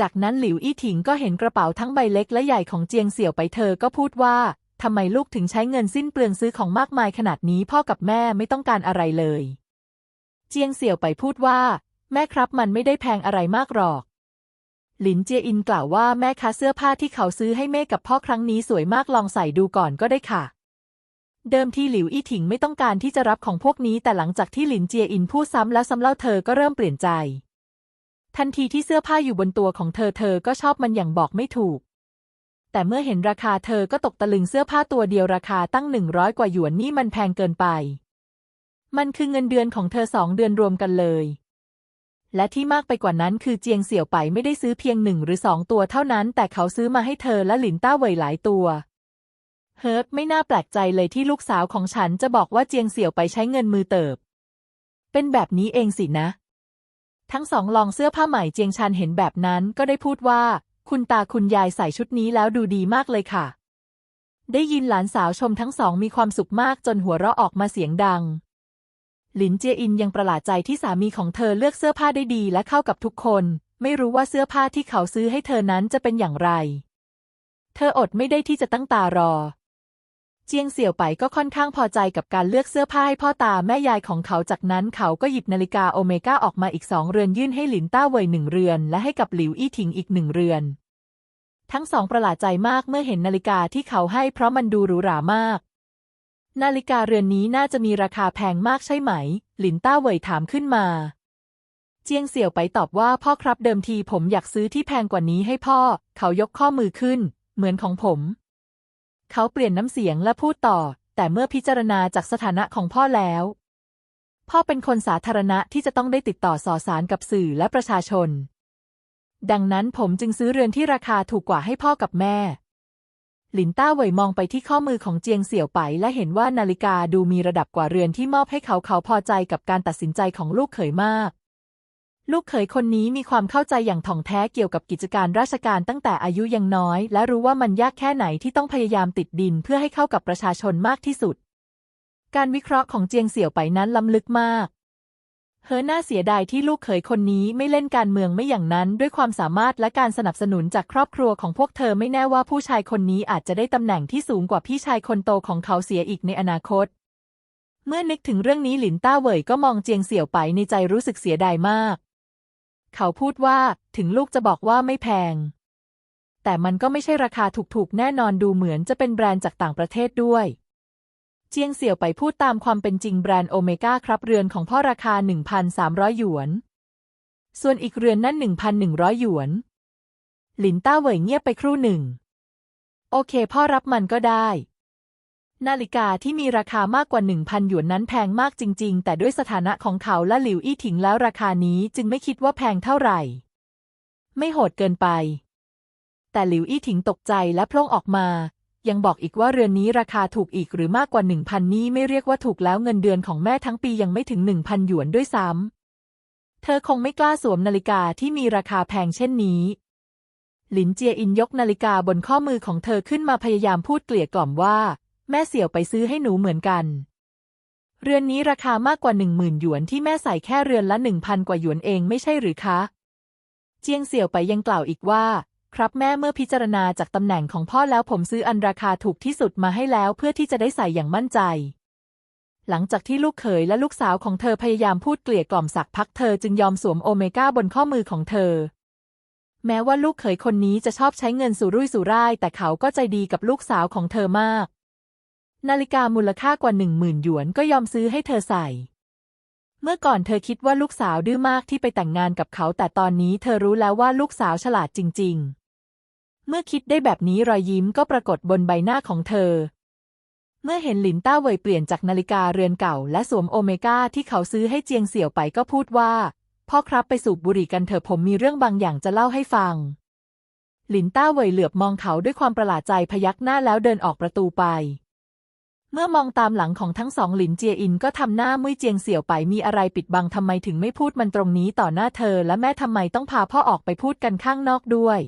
จากนั้นหลิวอี้ถิงก็เห็นกระเป๋าทั้งใบเล็กและใหญ่ของเจียงเสี่ยวไปเธอก็พูดว่าทำไมลูกถึงใช้เงินสิ้นเปลืองซื้อของมากมายขนาดนี้พ่อกับแม่ไม่ต้องการอะไรเลย เจียงเสี่ยวไปพูดว่า แม่ครับมันไม่ได้แพงอะไรมากหรอก หลินเจียอินกล่าวว่าแม่คะเสื้อผ้าที่เขาซื้อให้แม่กับพ่อครั้งนี้สวยมากลองใส่ดูก่อนก็ได้ค่ะ เดิมที่หลิวอี้ถิงไม่ต้องการที่จะรับของพวกนี้แต่หลังจากที่หลินเจียอินพูดซ้ำแล้วซ้ำเล่าเธอก็เริ่มเปลี่ยนใจ ทันทีที่เสื้อผ้าอยู่บนตัวของเธอเธอก็ชอบมันอย่างบอกไม่ถูก แต่เมื่อเห็นราคาเธอก็ตกตะลึงเสื้อผ้าตัวเดียวราคาตั้งหนึ่งร้อยกว่าหยวนนี่มันแพงเกินไป มันคือเงินเดือนของเธอสองเดือนรวมกันเลย และที่มากไปกว่านั้นคือเจียงเสี่ยวไปไม่ได้ซื้อเพียงหนึ่งหรือสองตัวเท่านั้น แต่เขาซื้อมาให้เธอและหลินต้าเวยหลายตัวเฮิร์บไม่น่าแปลกใจเลยที่ลูกสาวของฉันจะบอกว่าเจียงเสี่ยวไปใช้เงินมือเติบ เป็นแบบนี้เองสินะ ทั้งสองลองเสื้อผ้าใหม่เจียงชันเห็นแบบนั้นก็ได้พูดว่า คุณตาคุณยายใส่ชุดนี้แล้วดูดีมากเลยค่ะ ได้ยินหลานสาวชมทั้งสองมีความสุขมากจนหัวเราะออกมาเสียงดัง หลินเจียอินยังประหลาดใจที่สามีของเธอเลือกเสื้อผ้าได้ดีและเข้ากับทุกคน ไม่รู้ว่าเสื้อผ้าที่เขาซื้อให้เธอนั้นจะเป็นอย่างไร เธออดไม่ได้ที่จะตั้งตารอ เจียงเสี่ยวไปก็ค่อนข้างพอใจกับการเลือกเสื้อผ้าให้พ่อตาแม่ยายของเขาจากนั้นเขาก็หยิบนาฬิกาโอเมก้าออกมาอีกสองเรือนยื่นให้หลินต้าเว่ยหนึ่งเรือน และให้กับหลิวอี้ถิงอีกหนึ่งเรือน ทั้งสองประหลาดใจมากเมื่อเห็นนาฬิกาที่เขาให้เพราะมันดูหรูหรามาก นาฬิกาเรือนนี้น่าจะมีราคาแพงมากใช่ไหม หลินต้าเว่ยถามขึ้นมา เจียงเสี่ยวไปตอบว่าพ่อครับเดิมทีผมอยากซื้อที่แพงกว่านี้ให้พ่อ เขายกข้อมือขึ้น เหมือนของผม เขาเปลี่ยนน้ำเสียงและพูดต่อ แต่เมื่อพิจารณาจากสถานะของพ่อแล้ว พ่อเป็นคนสาธารณะที่จะต้องได้ติดต่อสื่อสารกับสื่อและประชาชน ดังนั้นผมจึงซื้อเรือนที่ราคาถูกกว่าให้พ่อกับแม่ หลินต้าเหวยมองไปที่ข้อมือของเจียงเสี่ยวไป และเห็นว่านาฬิกาดูมีระดับกว่าเรือนที่มอบให้เขาเขาพอใจกับการตัดสินใจของลูกเขยมาก ลูกเขยคนนี้มีความเข้าใจอย่างถ่องแท้เกี่ยวกับกิจการราชการตั้งแต่อายุยังน้อย และรู้ว่ามันยากแค่ไหนที่ต้องพยายามติดดินเพื่อให้เข้ากับประชาชนมากที่สุด การวิเคราะห์ของเจียงเสี่ยวไปนั้นล้ำลึกมาก เฮอน่าเสียดายที่ลูกเขยคนนี้ไม่เล่นการเมืองไม่อย่างนั้น ด้วยความสามารถและการสนับสนุนจากครอบครัวของพวกเธอไม่แน่ว่าผู้ชายคนนี้อาจจะได้ตำแหน่งที่สูงกว่าพี่ชายคนโตของเขาเสียอีกในอนาคต เมื่อนึกถึงเรื่องนี้หลินต้าเหวยก็มองเจียงเสี่ยวไปในใจรู้สึกเสียดายมาก เขาพูดว่าถึงลูกจะบอกว่าไม่แพง แต่มันก็ไม่ใช่ราคาถูกๆ แน่นอนดูเหมือนจะเป็นแบรนด์จากต่างประเทศด้วย เจียงเสี่ยวไปพูดตามความเป็นจริงแบรนด์โอเมก้าครับเรือนของพ่อราคา 1,300 หยวน ส่วนอีกเรือนนั่น 1,100 หยวน หลินต้าเหวยเงียบไปครู่หนึ่ง โอเคพ่อรับมันก็ได้ นาฬิกาที่มีราคามากกว่า 1,000 หยวนนั้นแพงมากจริง ๆ แต่ด้วยสถานะของเขาและหลิวอี้ถิงแล้วราคานี้จึงไม่คิดว่าแพงเท่าไหร่ ไม่โหดเกินไป แต่หลิวอี้ถิงตกใจและพล่งออกมา ยังบอกอีกว่าเรือนนี้ราคาถูกอีกหรือมากกว่าหนึ่งพันนี่ไม่เรียกว่าถูกแล้วเงินเดือนของแม่ทั้งปียังไม่ถึงหนึ่งพันหยวนด้วยซ้ำ เธอคงไม่กล้าสวมนาฬิกาที่มีราคาแพงเช่นนี้ หลินเจียอินยกนาฬิกาบนข้อมือของเธอขึ้นมาพยายามพูดเกลี่ยกล่อมว่า แม่เสี่ยวไปซื้อให้หนูเหมือนกัน เรือนนี้ราคามากกว่าหนึ่งหมื่นหยวนที่แม่ใส่แค่เรือนละหนึ่งพันกว่าหยวนเองไม่ใช่หรือคะ เจียงเสี่ยวไปยังกล่าวอีกว่า ครับแม่เมื่อพิจารณาจากตำแหน่งของพ่อแล้วผมซื้ออันราคาถูกที่สุดมาให้แล้วเพื่อที่จะได้ใส่อย่างมั่นใจ หลังจากที่ลูกเขยและลูกสาวของเธอพยายามพูดเกลี่ยกล่อมสักพักเธอจึงยอมสวมโอเมก้าบนข้อมือของเธอแม้ว่าลูกเขยคนนี้จะชอบใช้เงินสุรุ่ยสุร่าย แต่เขาก็ใจดีกับลูกสาวของเธอมาก นาฬิกามูลค่ากว่าหนึ่งหมื่นหยวนก็ยอมซื้อให้เธอใส่ เมื่อก่อนเธอคิดว่าลูกสาวดื้อมากที่ไปแต่งงานกับเขา แต่ตอนนี้เธอรู้แล้วว่าลูกสาวฉลาดจริง ๆ เมื่อคิดได้แบบนี้รอยยิ้มก็ปรากฏบนใบหน้าของเธอ เมื่อเห็นหลินต้าเวยเปลี่ยนจากนาฬิกาเรือนเก่า และสวมโอเมก้าที่เขาซื้อให้เจียงเสี่ยวไปก็พูดว่าพ่อครับไปสูบบุหรี่กันเถอะผมมีเรื่องบางอย่างจะเล่าให้ฟัง หลินต้าเวยเหลือบมองเขาด้วยความประหลาดใจพยักหน้าแล้วเดินออกประตูไป เมื่อมองตามหลังของทั้งสองหลินเจียอินก็ทำหน้ามุ้ยเจียงเสี่ยวไปมีอะไรปิดบังทำไมถึงไม่พูดมันตรงนี้ต่อหน้าเธอ และแม่ทำไมต้องพาพ่อออกไปพูดกันข้างนอกด้วย